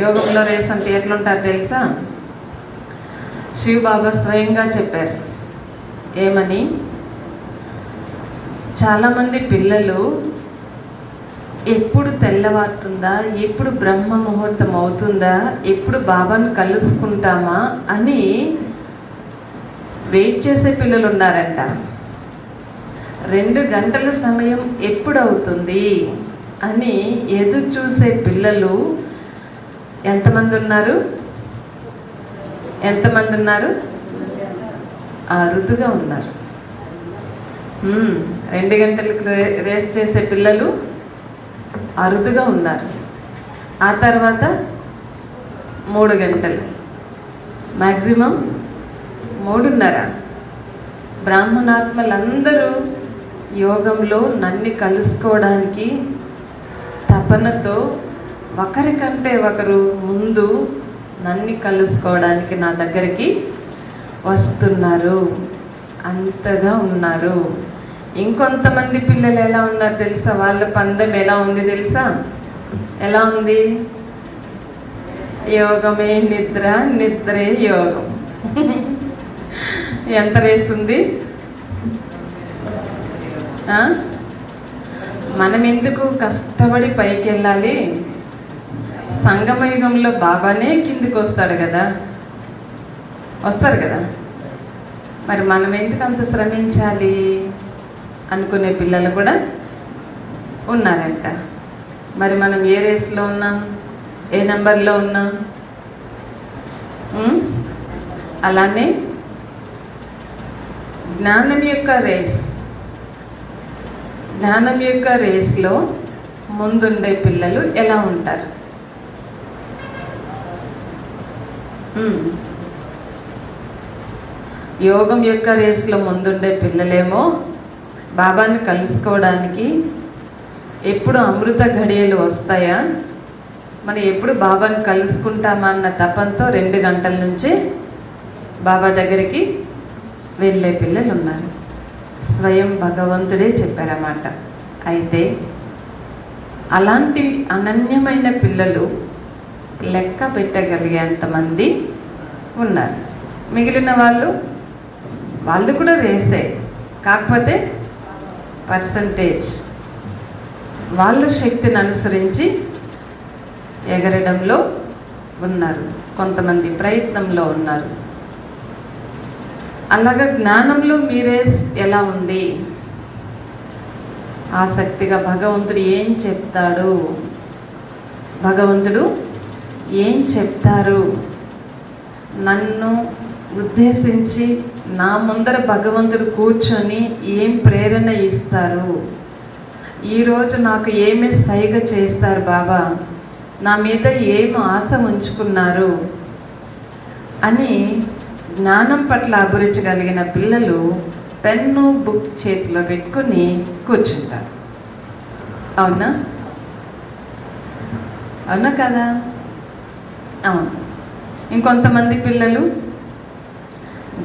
యోగంలో రేస్ అంటే ఎట్లుంటారు తెలుసా? శివ్ బాబా స్వయంగా చెప్పారు. ఏమని? చాలామంది పిల్లలు ఎప్పుడు తెల్లవారుతుందా ఎప్పుడు బ్రహ్మ ముహూర్తం అవుతుందా ఎప్పుడు బాబాను కలుసుకుంటామా అని వెయిట్ చేసే పిల్లలు ఉన్నారంట. రెండు గంటల సమయం ఎప్పుడు అవుతుంది అని ఎదురు చూసే పిల్లలు ఎంతమంది ఉన్నారు? ఎంతమంది ఉన్నారు? అరుదుగా ఉన్నారు. రెండు గంటలకు రేస్ చేసే పిల్లలు అరుదుగా ఉన్నారు. ఆ తర్వాత మూడు గంటలు. మ్యాక్సిమం మూడున్నర. బ్రాహ్మణాత్మలందరూ యోగంలో నన్ను కలుసుకోవడానికి తపనతో ఒకరికంటే ఒకరు ముందు నన్ను కలుసుకోవడానికి నా దగ్గరికి వస్తున్నారు. అంతగా ఉన్నారు. ఇంకొంతమంది పిల్లలు ఎలా ఉన్నారు తెలుసా? వాళ్ళ పందెం ఎలా ఉంది తెలుసా? ఎలా ఉంది? యోగమే నిద్ర నిద్రే యోగం. ఎంత వేస్తుంది? మనం ఎందుకు కష్టపడి పైకి వెళ్ళాలి సంగమయుగంలో బాబానే కిందికి వస్తాడు కదా? వస్తారు కదా? మరి మనం ఎందుకు అంత శ్రమించాలి అనుకునే పిల్లలు కూడా ఉన్నారంట. మరి మనం ఏ రేస్లో ఉన్నాం? ఏ నెంబర్లో ఉన్నాం? అలానే జ్ఞానం యొక్క రేస్. జ్ఞానం యొక్క రేస్లో ముందుండే పిల్లలు ఎలా ఉంటారు? Hmm. యోగం యొక్క రేసులో ముందుండే పిల్లలేమో బాబాని కలుసుకోవడానికి ఎప్పుడు అమృత ఘడియలు వస్తాయా? మనం ఎప్పుడు బాబాని కలుసుకుంటామా అన్న తపంతో రెండు గంటల నుంచి బాబా దగ్గరికి వెళ్ళే పిల్లలు ఉన్నారు స్వయం భగవంతుడే చెప్పారన్నమాట. అయితే అలాంటి అనన్యమైన పిల్లలు లెక్క పెట్టగలిగేంతమంది ఉన్నారు. మిగిలిన వాళ్ళు వాళ్ళు కూడా రేసే. కాకపోతే పర్సంటేజ్. వాళ్ళ శక్తిని అనుసరించి ఎగరడంలో ఉన్నారు. కొంతమంది ప్రయత్నంలో ఉన్నారు. అలాగా జ్ఞానంలో మీరే ఎలా ఉంది? ఆసక్తిగా భగవంతుడు ఏం చెప్తాడు? భగవంతుడు ఏం చెప్తారు? నన్ను ఉద్దేశించి నా ముందర భగవంతుడు కూర్చొని ఏం ప్రేరణ ఇస్తారు? ఈరోజు నాకు ఏమి సైగ చేస్తారు బాబా నా మీద ఏం ఆశ ఉంచుకున్నారు? అని జ్ఞానం పట్ల అభిరుచి కలిగిన పిల్లలు పెన్ను బుక్ చేతిలో పెట్టుకుని కూర్చుంటారు. అవునా? అవునా కదా? అవును. ఇంకొంతమంది పిల్లలు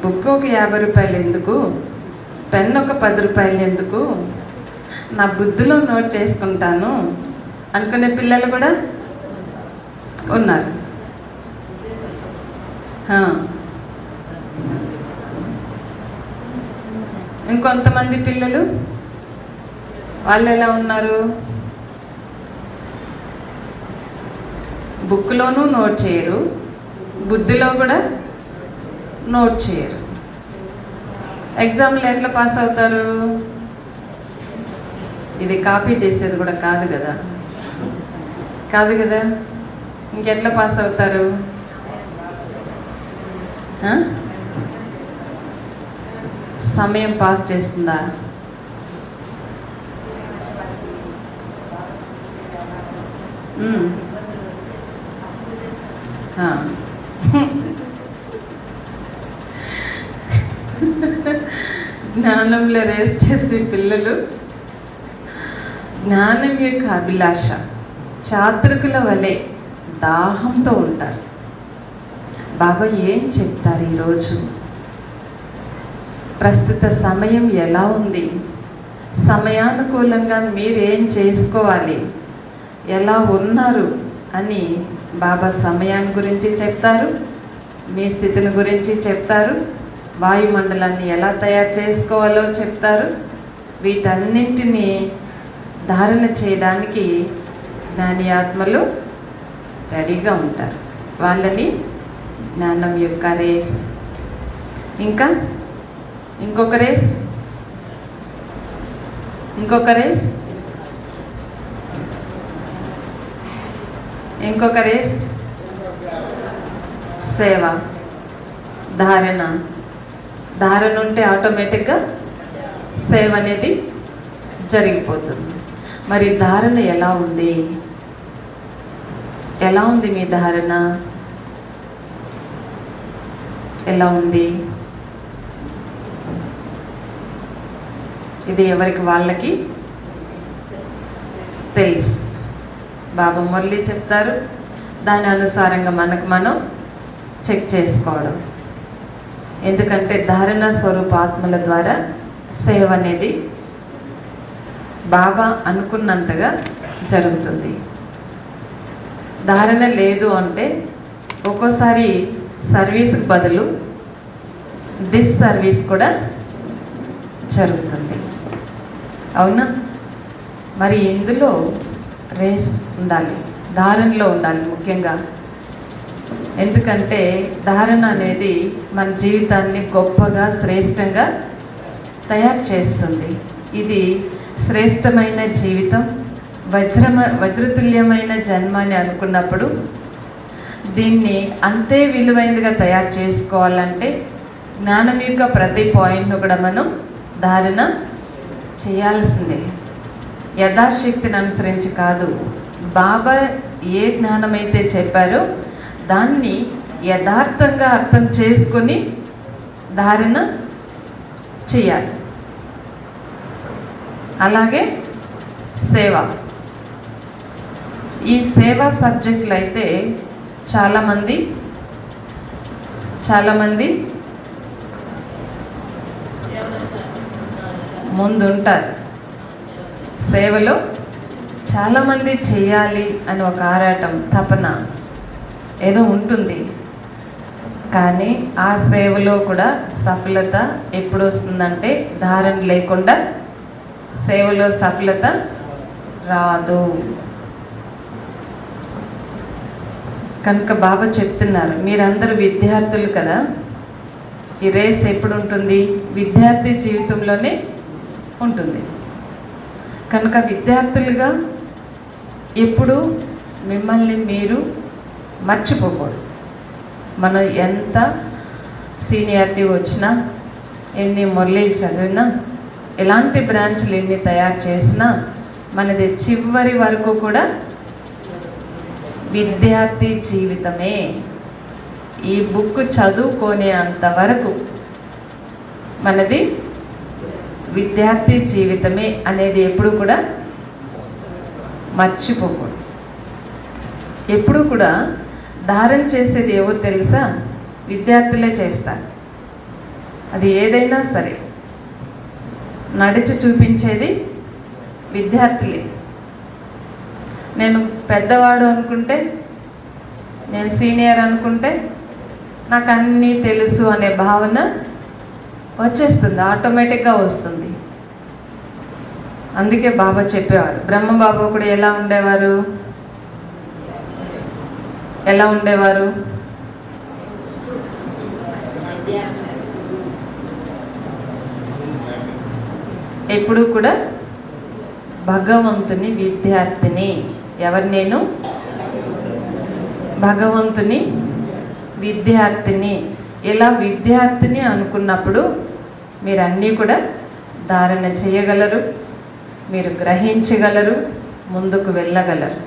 బుక్ ఒక యాభై రూపాయలు ఎందుకు? పెన్ ఒక పది రూపాయలు ఎందుకు? నా బుద్ధిలో నోట్ చేసుకుంటాను అనుకునే పిల్లలు కూడా ఉన్నారు. ఇంకొంతమంది పిల్లలు వాళ్ళు ఎలా ఉన్నారు? బుక్లోనూ నోట్ చేయరు. బుద్ధిలో కూడా నోట్ చేయరు. ఎగ్జామ్లు ఎట్లా పాస్ అవుతారు? ఇది కాపీ చేసేది కూడా కాదు కదా. కాదు కదా. ఇంకెట్లా పాస్ అవుతారు? సమయం పాస్ చేస్తుందా? మ్మ్. జ్ఞానంలో రేస్ చేసే పిల్లలు జ్ఞానం యొక్క అభిలాష చాత్రికుల వలె దాహంతో ఉంటారు. బాబా ఏం చెప్తారు ఈరోజు? ప్రస్తుత సమయం ఎలా ఉంది? సమయానుకూలంగా మీరేం చేసుకోవాలి? ఎలా ఉన్నారు? అని బాబా సమయాన్ని గురించి చెప్తారు మీ స్థితిని గురించి చెప్తారు వాయుమండలాన్ని ఎలా తయారు చేసుకోవాలో చెప్తారు. వీటన్నింటినీ ధారణ చేయడానికి జ్ఞాని ఆత్మలు రెడీగా ఉంటారు. వాళ్ళని జ్ఞానం యొక్క రేస్. ఇంకా ఇంకొక రేస్? ఇంకొక రేస్? ఇంకొక రేస్ సేవ ధారణ. ధారణ ఉంటే ఆటోమేటిక్గా సేవ అనేది జరిగిపోతుంది. మరి ధారణ ఎలా ఉంది? ఎలా ఉంది మీ ధారణ? ఎలా ఉంది? ఇది ఎవరికి? వాళ్ళకి తెలుసు. బాబా మురళి చెప్తారు. దాని అనుసారంగా మనకు మనం చెక్ చేసుకోవడం. ఎందుకంటే ధారణ స్వరూప ఆత్మల ద్వారా సేవ అనేది బాబా అనుకున్నంతగా జరుగుతుంది. ధారణ లేదు అంటే ఒక్కోసారి సర్వీస్కి బదులు డిస్ సర్వీస్ కూడా జరుగుతుంది. అవునా? మరి ఇందులో రేస్ ఉండాలి ధారణలో ఉండాలి ముఖ్యంగా. ఎందుకంటే ధారణ అనేది మన జీవితాన్ని గొప్పగా శ్రేష్టంగా తయారు చేస్తుంది. ఇది శ్రేష్టమైన జీవితం వజ్రమ వజ్రతుల్యమైన జన్మ అని అనుకున్నప్పుడు దీన్ని అంతే విలువైనదిగా తయారు చేసుకోవాలంటే జ్ఞానం యొక్క ప్రతి పాయింట్ను కూడా మనం ధారణ చేయాల్సిందే. యథాశక్తిని అనుసరించి కాదు. బాబా ఏ జ్ఞానమైతే చెప్పారో దాన్ని యథార్థంగా అర్థం చేసుకొని ధారణ చేయాలి. అలాగే సేవ. ఈ సేవా సబ్జెక్టులు అయితే చాలామంది చాలామంది ముందుంటారు. సేవలో చాలామంది చేయాలి అని ఒక ఆరాటం తపన ఏదో ఉంటుంది. కానీ ఆ సేవలో కూడా సఫలత ఎప్పుడు వస్తుందంటే ధారణ లేకుండా సేవలో సఫలత రాదు. కనుక బాబా చెప్తున్నారు మీరందరూ విద్యార్థులు కదా? ఈ రేస్ ఎప్పుడు ఉంటుంది? విద్యార్థి జీవితంలోనే ఉంటుంది. కనుక విద్యార్థులుగా ఎప్పుడు మిమ్మల్ని మీరు మర్చిపోకూడదు. మనం ఎంత సీనియారిటీ వచ్చినా ఎన్ని మురళీలు చదివినా ఎలాంటి బ్రాంచ్లు ఎన్ని తయారు చేసినా మనది చివరి వరకు కూడా విద్యార్థి జీవితమే. ఈ బుక్ చదువుకునే అంతవరకు మనది విద్యార్థి జీవితమే అనేది ఎప్పుడు కూడా మర్చిపోకూడదు. ఎప్పుడు కూడా దారం చేసేది ఏవో తెలుసా? విద్యార్థులే చేస్తారు. అది ఏదైనా సరే. నడిచి చూపించేది విద్యార్థులే. నేను పెద్దవాడు అనుకుంటే నేను సీనియర్ అనుకుంటే నాకు అన్నీ తెలుసు అనే భావన వచ్చేస్తుంది ఆటోమేటిక్గా వస్తుంది. అందుకే బాబా చెప్పేవారు బ్రహ్మ బాబా కూడా ఎలా ఉండేవారు? ఎలా ఉండేవారు? ఎప్పుడు కూడా భగవంతుని విద్యార్థిని. ఎవరు నేను? భగవంతుని విద్యార్థిని. ఇలా విద్యార్థిని అనుకున్నప్పుడు మీరు అన్నీ కూడా ధారణ చేయగలరు మీరు గ్రహించగలరు ముందుకు వెళ్ళగలరు.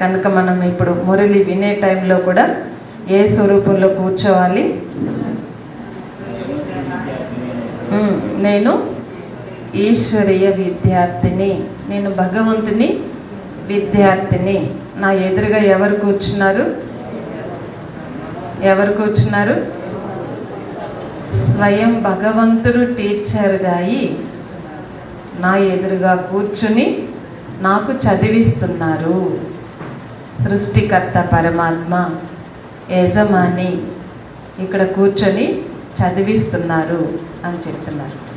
కనుక మనం ఇప్పుడు మురళి వినే టైంలో కూడా ఏ స్వరూపంలో కూర్చోవాలి? నేను ఈశ్వరీయ విద్యార్థిని నేను భగవంతుని విద్యార్థిని. నా ఎదురుగా ఎవరు కూర్చున్నారు? ఎవరు కూర్చున్నారు? స్వయం భగవంతుడు టీచర్గా అయి నా ఎదురుగా కూర్చుని నాకు చదివిస్తున్నారు. సృష్టికర్త పరమాత్మ యజమాని ఇక్కడ కూర్చొని చదివిస్తున్నారు అని చెప్తున్నారు.